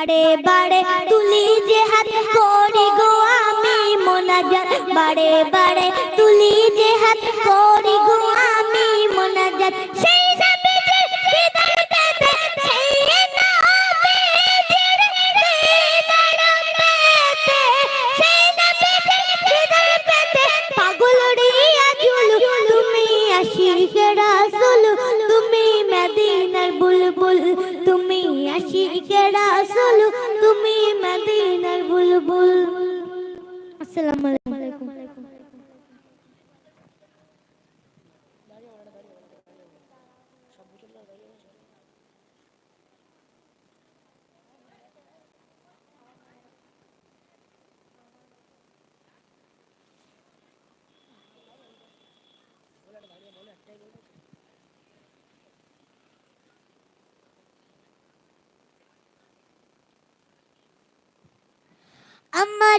বারে বারে তুলি যে হাত করি গো আমি মোনাজাত। বারে বারে তুলি যে হাত করি গো আমি মোনাজাত। সেই নবীজির Assalamu alaikum.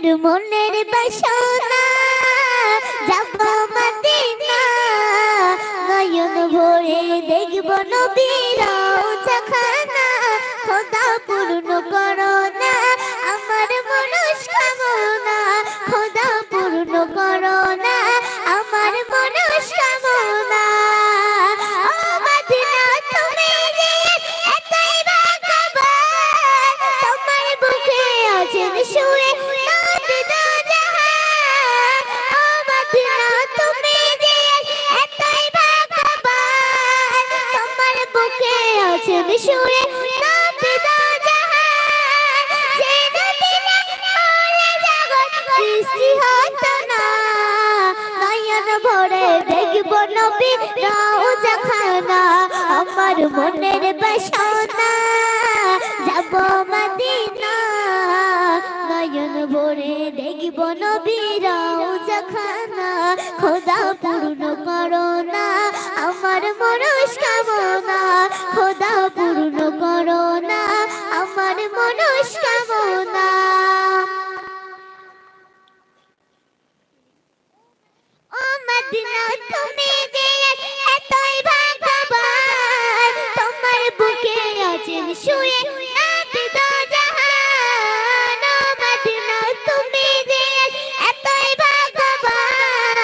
আমার মনের বাসনা, যাব মদিনা, নয়ন ভরে দেখব নবীর চখানা, খোদা পূর্ণ করো না আমার মনস্কামনা, খোদা পূর্ণ করো সৃষ্টি হতো না। নয়ন ভরে দেখব নবী রওজা খানা। আমার মনের বাসনা, যাব মদিনা। নয়ন ভরে দেখব নবী রওজা খানা। খোদা পূর্ণ করো না শুয়ে দো জাহান মদিনা, তুমি যে এতই ভাগ্যবান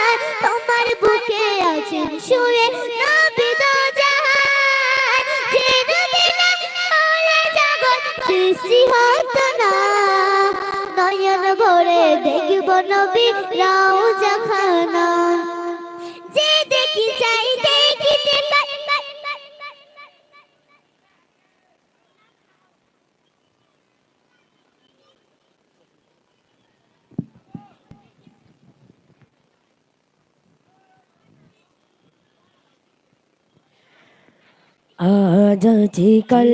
তোমার বুকে আছেন শুয়ে নবী দো জাহান, যে নবী না হলে জগৎ সৃষ্টি হতো না। নয়ন ভরে দেখব নবী রাউজা খানা আজ আছি কাল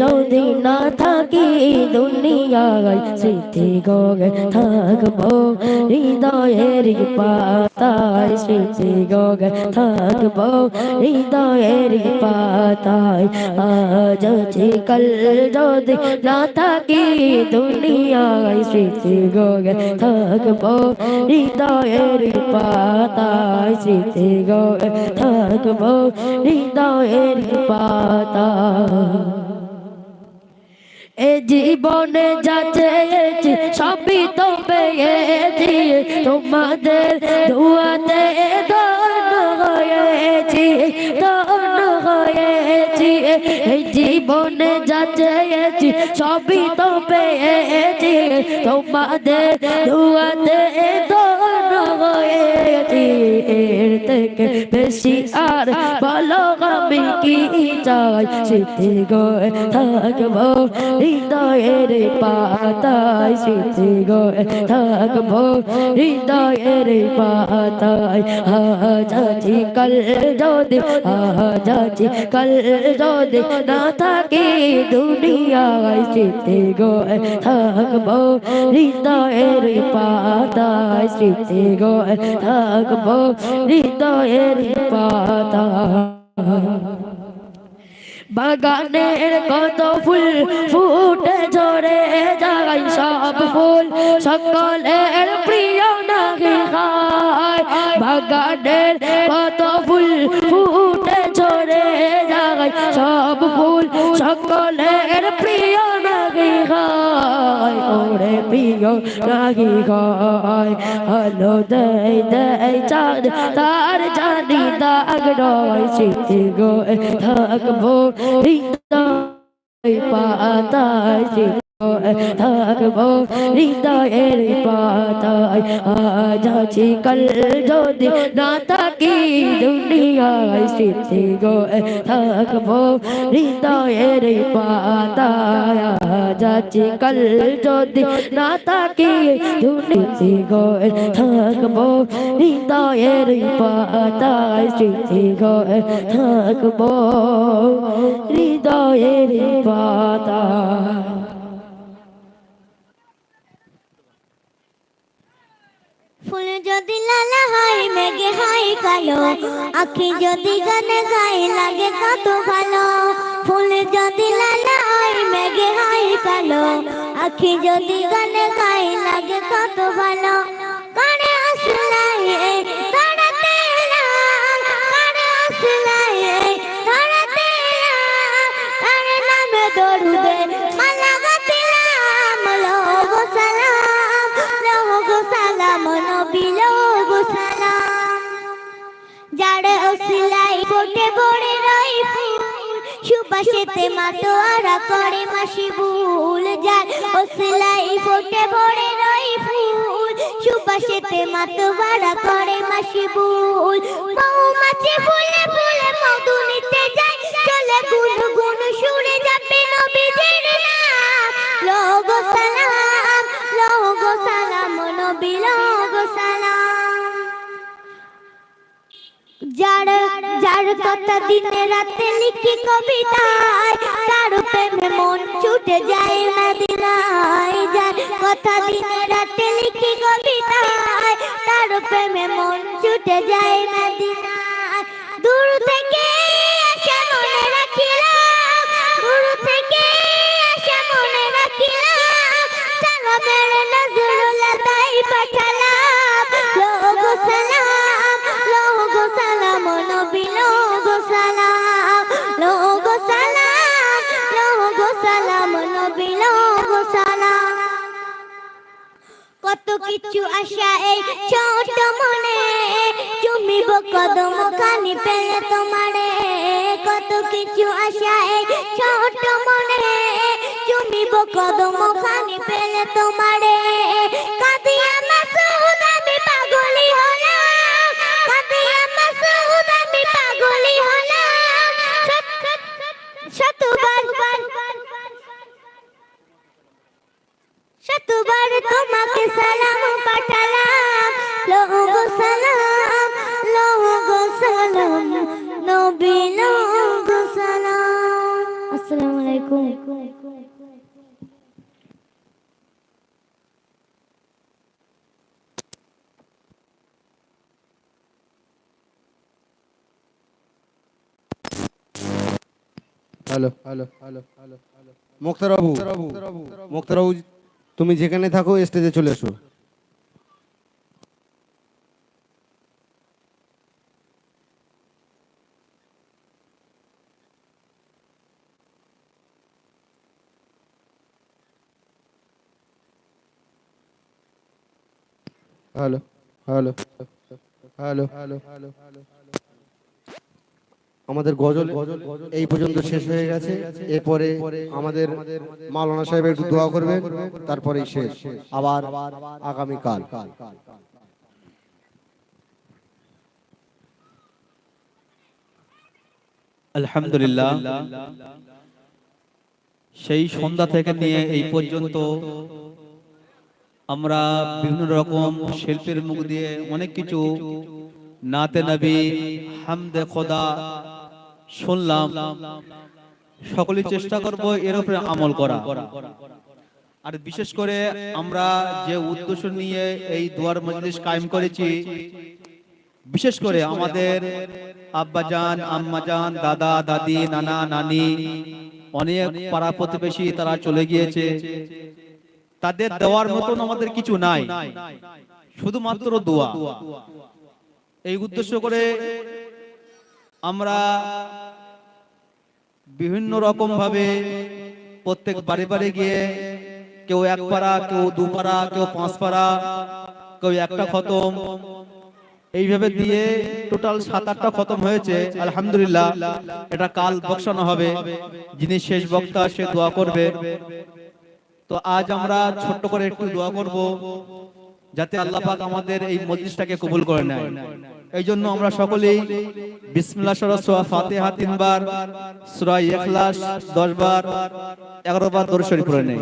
যদি না থাকি দুনিয়ায় স্মৃতি গগে থাকব হৃদয়ের পাতায় স্মৃতি গগে থাকব হৃদয়ের পাতায় আজ আছি কাল যদি না থাকি দুনিয়ায় স্মৃতি গগে থাকব হৃদয়ের পাতায় স্মৃতি গগে থাকব হৃদয়ের পাতা এ জীবনে যা চেয়েছি, সবই তো পেয়েছি। তোমাদের দুয়াতে ধন হয়েছি ধন হয়েছি। এই জীবনে যা চেয়েছি, সবই তো পেয়েছি। তোমাদের দুয়াতে ধন হয়েছি এর থেকে বেশি আর বলো আমি কি চাই? স্মৃতি গয়ে থাকব হৃদয়ের পাতায়, স্মৃতি গয়ে থাকব হৃদয়ের পাতায়। আজাছি কাল যদি আজাছি কাল যদি না থাকি দুনিয়ায়, স্মৃতি গয়ে থাকব হৃদয়ের পাতায়, স্মৃতি গয়ে থাকব, হৃদয়ের পাতায় বাগানের কত ফুল ফুটে ঝরে যায়, সব ফুল সকলের প্রিয় নাকি বাগানের কত ফুল ফুটে ঝরে যায়, সব ফুল সকলের প্রিয় খায় ওরে প্রিয় নাকি খায় হলো দেই দেই চাঁদ, তার জানি দাগ নয় স্মৃতি গো থাকব, হৃদয় পাতায় থাকব, হৃদয়ের পাতায় আজ আছি, কাল যদি না থাকি দুনিয়ায় স্মৃতি গো থাকব, হৃদয়ের পাতায় আছি কাল যদি না থাকি দুনিয়াতে গো থাকব, হৃদয়ের পাতায় স্মৃতি গো থাকব, হৃদয়ের পাতায়। ফুল যদি লালা হয়, মেঘে হয় কালো, আখি যদি গানে গায়ে লাগে কত ভালো। ফুল যদি লালা মেঘে হয় কালো আখি যদি গানে গায়ে লাগে কত ভালো। কানে আসলাই রই ফুল। সুবাসেতে মাতোয়ারা করে মাসি ভুল যার ওসিলাই ফোটে, ভরে রই ফুল। সুবাসেতে মাতোয়ারা করে মাসি ভুল। মৌমাছি ফুলে দিনে রাতে লিখি কবিতায়, তার প্রেমে মন ছুটে যায় মদিনায় যার কথা দিনে রাতে লিখি কবিতায়, তার প্রেমে মন ছুটে যায় মদিনায়। কিছু আশা এই ছোট মনে, চুমিব কদম খানি পেলে তোমারে। কত কিছু আশা এই ছোট মনে, চুমিব কদম খানি পেলে তোমারে। কাদিয়া শতবার তোমাকে সালাম পাঠালাম। লোগো সালাম লোগো সালাম, নবী লোগো সালাম। আসসালামু আলাইকুম। হ্যালো হ্যালো হ্যালো হ্যালো মুক্তারবাবু মুক্তারবাবু তুমি যেখানে থাকো স্টেজে চলে এসো। Hello hello hello hello hello. আমাদের গজল এই পর্যন্ত শেষ হয়ে গেছে। এরপরে আমাদের মাওলানা সাহেব একটু দোয়া করবেন। তারপরেই শেষ। আবার আগামী কাল আলহামদুলিল্লাহ। সেই সন্ধ্যা থেকে নিয়ে এই পর্যন্ত আমরা বিভিন্ন রকম শিল্পের মুখ দিয়ে অনেক কিছু। নাতে নবী হামদে খোদা শুনলাম সকলে চেষ্টা করব এর উপরে আমল করা। আর বিশেষ করে আমরা যে উদ্দেশ্য নিয়ে এই দুয়ার মজলিস কায়েম করেছি বিশেষ করে আমাদের আব্বাজান আম্মাজান দাদা দাদি নানা নানি অনেক পাড়া প্রতিবেশী তারা চলে গিয়েছে। তাদের দেওয়ার মতন আমাদের কিছু নাই শুধুমাত্র দোয়া। এই উদ্দেশ্য করে আমরা বিভিন্ন রকম ভাবে প্রত্যেক বাড়ি বাড়ি গিয়ে কেউ এক পারা কেউ দু পারা কেউ পাঁচ পারা কেউ একটা খতম। এইভাবে দিয়ে টোটাল সাত আটটা খতম হয়েছে, আলহামদুলিল্লাহ। এটা কাল বক্সানো হবে। যিনি শেষ বক্তা, সে দোয়া করবে। তো আজ আমরা ছোট্ট করে একটু দোয়া করব, যাতে আল্লাহ পাক আমাদের এই মজলিসটাকে কবুল করে নেয়। এই জন্য আমরা সকলেই বিসমিল্লা সূরা ফাতিহা তিনবার সুরাই এখলাস দশ বার 11 বার দর্শন করে নেই।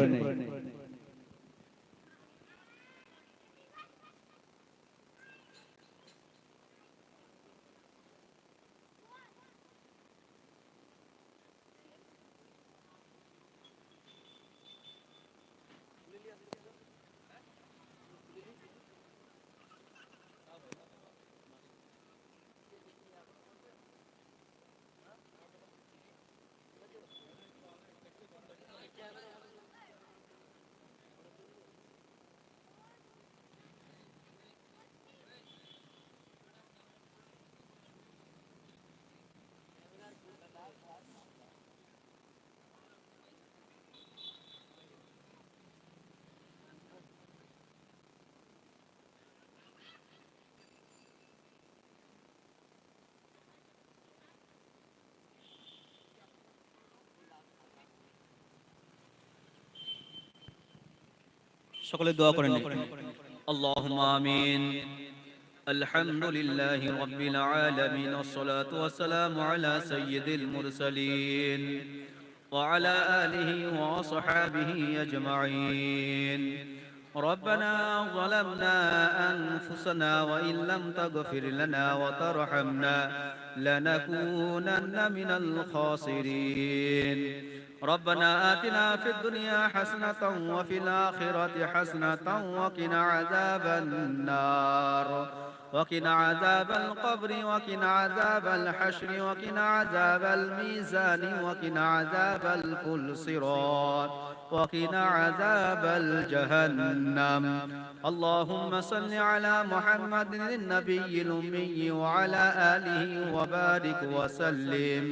সকলে দোয়া করে নিন اللهم آمين الحمد لله رب العالمين والصلاة والسلام على سيد المرسلين وعلى آله وصحابه أجمعين ربنا ظلمنا أنفسنا وإن لم تغفر لنا وترحمنا لنكونن من الخاسرين ربنا آتنا في الدنيا حسنة وفي الآخرة حسنة وقنا عذاب النار. وقنا عذاب القبر وقنا عذاب الحشر وقنا عذاب الميزان وقنا عذاب الفلصرات وقنا عذاب الجهنم. اللهم صل على محمد النبي الأمي وعلى آله وبارك وسلم.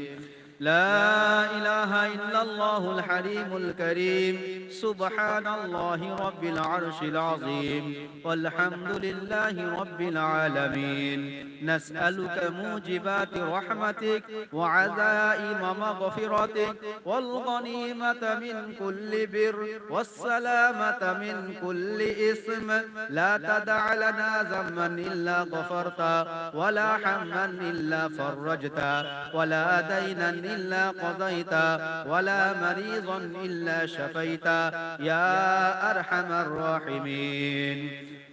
لا إله إلا الله الحليم الكريم. سبحان الله رب العرش العظيم. والحمد لله رب العالمين. نسألك موجبات رحمتك وعزائم مغفرتك. والغنيمة من كل بر. والسلامة من كل إثم. لا تدع لنا ذنبا إلا غفرت ولا حما إلا فرجت ولا دينا إلا قضيت ولا مريضا إلا شفيت يا أرحم الراحمين.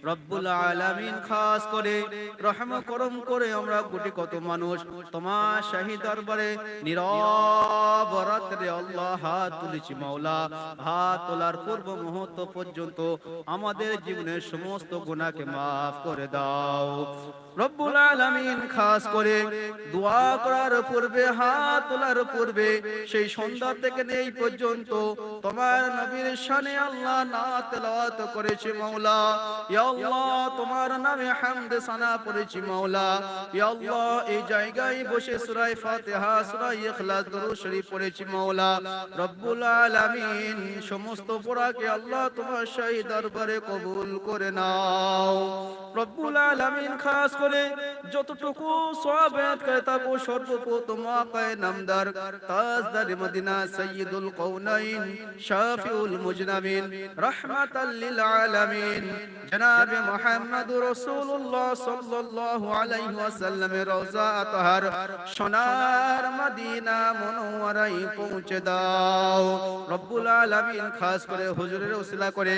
হাত তোলার পূর্ব মুহূর্ত পর্যন্ত আমাদের জীবনের সমস্ত গুনাহকে মাফ করে দাও। রব্বুল আলামিন খাস করে, দোয়া করার পূর্বে, হাত তোলার পূর্বে, সেই সন্ধ্যা থেকে নেই পর্যন্ত তোমার নবীর শানে আল্লাহ না তেলাওয়াত করেছে মাওলা। ইয়া আল্লাহ, তোমার নামে হামদ সানা মাওলা। ইয়া আল্লাহ, এই জায়গায় বসে সূরা ফাতিহা সূরা ইখলাস, দরুদ শরীফ পড়েছি, মাওলা। রব্বুল আলামিন, সমস্ত পড়াকে আল্লাহ তোমার শাহী দরবারে কবুল করে নাও। রব্বুল আলামিন, খাস করে যতটুকু সওয়াবাত থাকো সর্বপ্রথম আকায়ে নামদার তাজদার মদিনা সাইয়্যিদুল শাফিউল মুজনাবিন রাহমাতাল লিল আলামিন। জনাব মুহাম্মদ রাসূলুল্লাহ সাল্লাল্লাহু আলাইহি ওয়াসাল্লামের রওজা আতহার সোনার মদিনা মুনওয়ারায় পৌঁছে দাও রব্বুল আলামিন খাস করে হুজুরের ওসিলা করে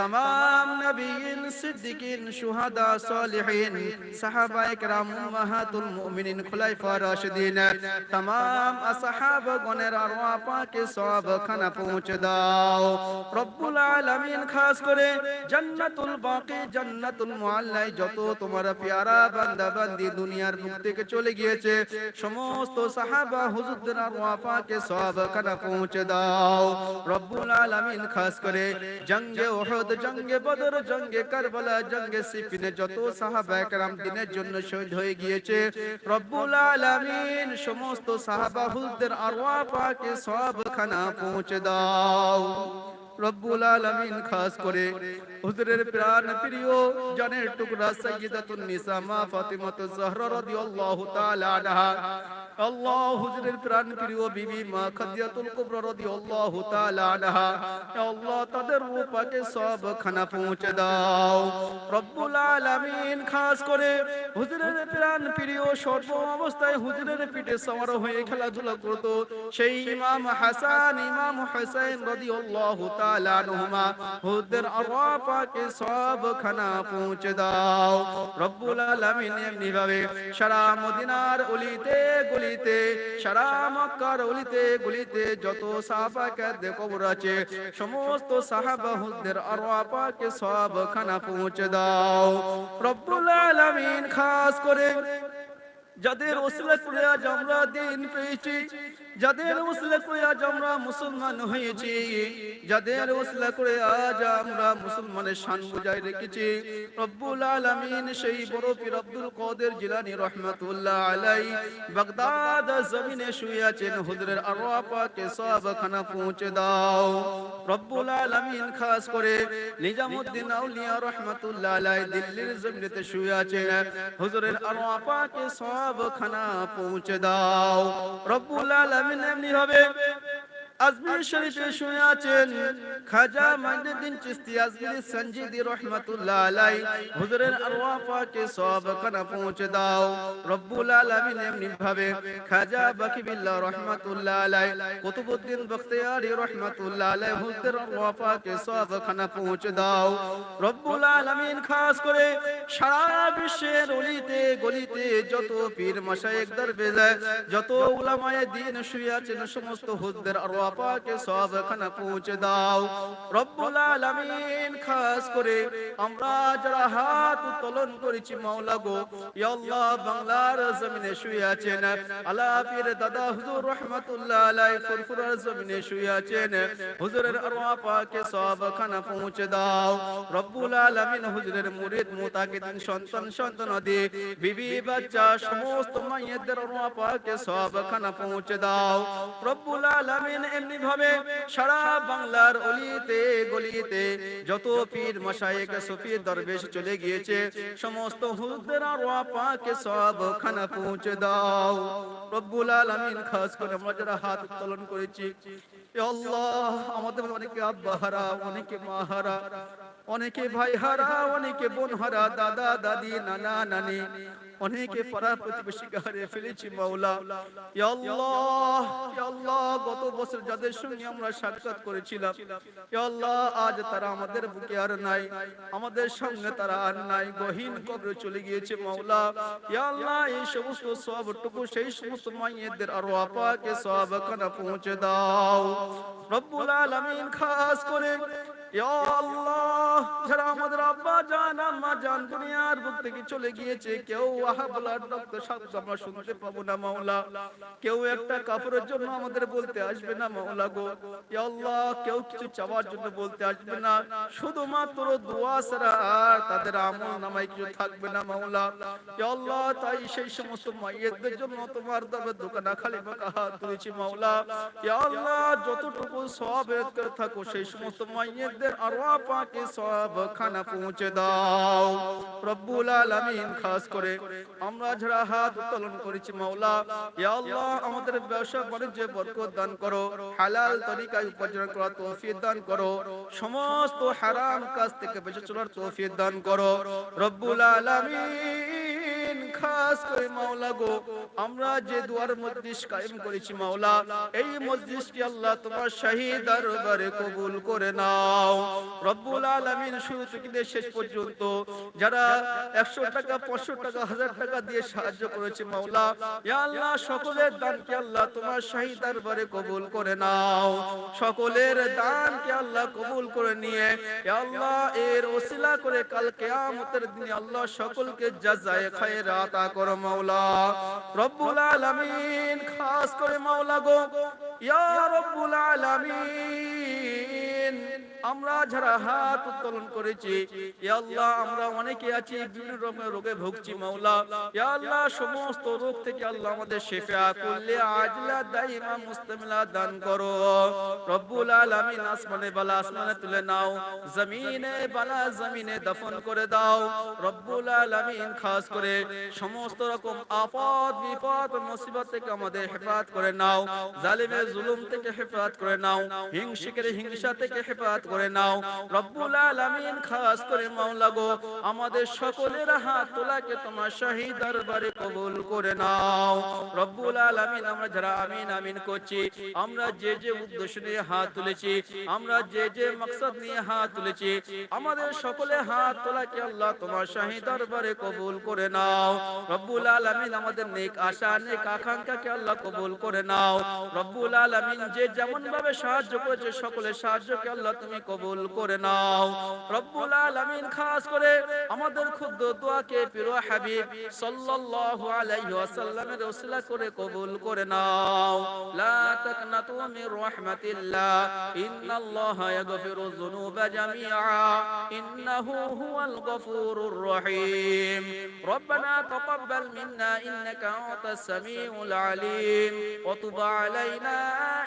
तमाम নবীন সিদ্দিকিন শুহাদা সালিহিন সাহাবায়ে কেরাম উম্মাহাতুল মুমিনিন খুলাফা রাশিদিন तमाम আসহাব গণের আরওয়া পাকে সওয়াব খানা পৌঁছে দাও রব্বুল আলামিন খাস করে জান্নাতুল বাকি যত সমস্ত দাও। খাস করে জঙ্গে জঙ্গে বদর, জঙ্গে জঙ্গে যত সাহাবা দিনের জন্য শহীদ হয়ে গিয়েছে, রব্বুল আলামিন সমস্ত সাহাবা হুজুরদের আরওয়া পাকে সওয়াব খানা পৌঁছে দাও। রব্বুল আলামিন খাস করে। হুজুরের প্রাণ প্রিয় জানের টুকরা সাইয়্যিদাতুন নিসা মা ফাতিমাতুজ জাহরা রাদিয়াল্লাহু তাআলা আনহা। আল্লাহ হুজুরের প্রাণ প্রিয় বিবি মা কুবরা রাদিয়াল্লাহু তাআলা আনহা। আল্লাহ, তাদের সব খানা পৌঁছে দাও। রব্বুল আলামিন খাস করে। হুজুরের প্রাণ প্রিয় সর্ব অবস্থায় হুজুরের পিঠে সওয়ার হয়ে খেলাধুলা করত। সেই ইমাম হাসান, ইমাম হুসাইন রাদিয়াল্লাহু তাআলা হুজুরের আরওয়াহ পাকে সব খানা পৌঁছে দাও। রব্বুল আলামিন এমনি ভাবে সারা মদিনার অলিতে গলিতে, সারা মক্কার অলিতে গলিতে যত সাহাবা কাদে কবর আছে, সমস্ত সাহাবা হুজুরের আরওয়াহ পাকে সব খানা পৌঁছে দাও। রব্বুল আলামিন খাস করে যাদের ওসিলা করে আজ দিন পেয়েছি, যাদের ওসিলা করে আজ মুসলমান হয়েছি, যাদের ওসিলা করে আজ আমরা মুসলমানের শান বুঝাই রেখেছি, রব্বুল আলামিন সেই বড় পীর আব্দুল কাদের জিলানী রহমাতুল্লাহ আলাই বাগদাদ জমিনে শুয়ে আছেন, হুজুরের সব খানা পৌঁছে দাও। রব্বুল আলামিন খাস করে নিজামউদ্দিন আউলিয়া রহমাতুল্লাহ আলাই দিল্লির জমিনেতে শুয়ে আছেন, হুজুরের আরওয়াহ পাকে সব খানা পৌঁছে দাও। রব্বুল আলামিন এমনি হবে। আজমির শরীফে শুনে আছেন খাজা মাইনুদ্দিন চিশতি আজমিরি সঞ্জিদি রহমাতুল্লাহ আলাই হুজুরের আরওয়াহ পাকে সব খানা পৌঁছে দাও। রব্বুল আলামিন এমনি ভাবে খাজা বাকি বিল্লাহ রহমাতুল্লাহ আলাই কুতুবউদ্দিন বখতিয়ারি রহমাতুল্লাহ আলাই হুজুরের আরওয়াহ পাকে সব খানা পৌঁছে দাও। রব্বুল আলামিন খাস করে সারা বিশ্বের অলিতে গলিতে যত পীর মাশায়েখ দরবেশ যত উলামায়ে দ্বীন শুয়ে আছেন, সমস্ত হুজুরের আরওয়াহ পাকে সব খানা পৌঁছে দাও। রব্বুল আলামিন খাস করে আমরা যারা হাত উত্তোলন করেছি মাওলা গো ইয়া আল্লাহ বাংলার জমিনে শুয়ে আছেন। আলা পীর দাদা হুজুর রহমাতুল্লাহ আলাই ফুরফুরার জমিনে শুয়ে আছেন। হুজুরের আরওয়াহ পাকে সব খানা পৌঁছে দাও। রব্বুল আলামিন হুজুরের মুরিদ, মুতাকিদিন, সন্তান, সন্তানাদি, বিবি, বাচ্চা, সমস্ত মাইয়েদের আরওয়াহ পাকে সব খানা পৌঁছে দাও। রব্বুল আলামিন এমনি ভাবে সারা বাংলার অলিতে গলিতে যত পীর মশায়েক, সুফি দরবেশ চলে গিয়েছে, সমস্ত পাকে সব পৌঁছে দাও। রব্বুল খাস করে হাত উত্তোলন করেছি আল্লাহ আমাদের অনেকে আব্বা হারা, অনেকে মা হারা, অনেকে ভাই হারা, অনেকে বোন হারা, দাদা, দাদি, নানা, নানি অনেকে পাড়া প্রতিবেশীকে হারিয়ে ফেলেছি মাওলা। ইয়া আল্লাহ ইয়া আল্লাহ গত বছর যাদের সঙ্গে আমরা সাক্ষাৎ করেছিলাম ইয়া আল্লাহ আজ তারা আমাদের বুকে আর নাই। আমাদের সঙ্গে তারা আর নাই। গহীন কবরে চলে গিয়েছে মাওলা। ইয়া আল্লাহ এই সমস্ত সবটুকু সেই সমস্ত মাইয়েদের আর আপাকে সব পৌঁছে দাও। রব্বুল আলামিন খাস করে শুধুমাত্র দোয়া তাদের আমল নামায় কিছু থাকবে না, মাওলা। তাই সেই সমস্ত মাইয়েদের জন্য তোমার দরবার দোকানা খালি হাত তুলেছি, মাওলা। যতটুকু সব থাকো, সেই সমস্ত মাইয়েদের আরওয়াহ পাকে সব খানা পৌঁছে দাও। রব্বুল আলামিন খাস করে আমরা যারা হাত উত্তোলন করেছি, মাওলা, ইয়া আল্লাহ আমাদের ব্যবসা বাণিজ্যে বরকত দান করো, হালাল তরিকায় উপার্জন করার তৌফিক দান করো, সমস্ত হারাম কাজ থেকে বেঁচে চলার তৌফিক দান করো। রব্বুল আলামিন খাস করে মাওলা গো। আমরা যে দুয়ার মজলিস কায়েম করেছি মাওলা, এই মজলিসকে আল্লাহ তোমার দরবারে কবুল করে নাও। রব্বুল আলামিন শুরু থেকে শেষ পর্যন্ত যারা 100 টাকা 500 টাকা 1000 টাকা দিয়ে সাহায্য করেছে মাওলা, ইয়া আল্লাহ সকলের দানকে আল্লাহ তোমার দরবারে কবুল করে নাও। সকলের দানকে আল্লাহ কবুল করে নিয়ে, ইয়া আল্লাহ এর ওসিলা করে কাল কিয়ামতের দিনে আল্লাহ সকলকে জাযায়ে খায়র আতা করো মাওলা। রব্বুল আলামিন খাস করে মাওলা গো। ইয়া রব্বুল আলামিন। আমরা যারা হাত উত্তোলন করেছি আল্লাহ, আমরা অনেকে আছি, বিভিন্ন রকমের রোগে ভুগছি, মাওলা। আল্লাহ, সমস্ত রোগ থেকে আল্লাহ আমাদের শেফা করলে আজলা দাইমা মুস্তামিলা দান করো। রব্বুল আলামিন আসমানে বালা আসমানে তুলে নাও, জমিনে বালা জমিনে দফন করে দাও। রব্বুল আলামিন খাস করে সমস্ত রকম আফত বিপদ মুসিবত থেকে আমাদের হেফাজত করে নাও। জালিমের জুলুম থেকে হেফাজত করে নাও। হিংসিকের হিংসা থেকে হেফাজত করে নাও। রব্বুল আলামিন খাস করে মাওলা গো, আমাদের সকলের হাত তোলাকে তোমার শাহী দরবারে কবুল করে নাও। রব্বুল আলামিন, আমরা যারা আমিন আমিন করছি, আমরা যে যে উদ্দেশ্য নিয়ে হাত তুলেছি, আমরা যে যে মকসদ নিয়ে হাত তুলেছি, আমাদের সকলে হাত তোলাকে আল্লাহ তোমার শাহী দরবারে কবুল করে নাও। রব্বুল আলামিন, আমাদের নেক আশা, নেক আকাঙ্ক্ষাকে আল্লাহ কবুল করে নাও। রব্বুল আলামিন যে যেমন ভাবে সাহায্য করেছে, সকলের সাহায্যকে আল্লাহ তুমি কবুল করে নাও রব্বুল আলামিন খাস করে আমাদের ক্ষুদ্র দোয়াকে প্রিয় হাবিব সাল্লাল্লাহু আলাইহি ওয়াসাল্লামের ওসিলা করে কবুল করে নাও লা তাকনাতু মির রাহমাতিল্লাহ ইন্নাল্লাহা ইয়াগফিরু যুনুবা জামিআ ইন্নাহু হুয়াল গফুরুর রহিম ربنا تقبل منا إنك أنت السميع العليم وتب علينا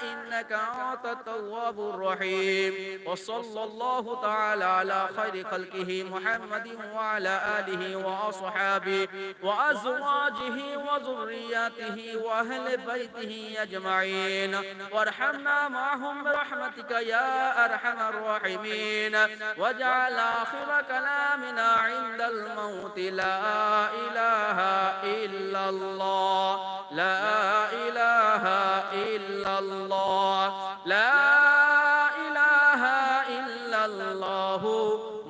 إنك أنت التواب الرحيم وصلى الله تعالى على خير خلقه محمد وعلى آله وأصحابه وأزواجه وذرياته وأهل بيته أجمعين. وارحمنا معهم برحمتك يا أرحم الراحمين. واجعل آخر كلامنا عند الموت. لا إله إلا الله. لا إله إلا الله. لا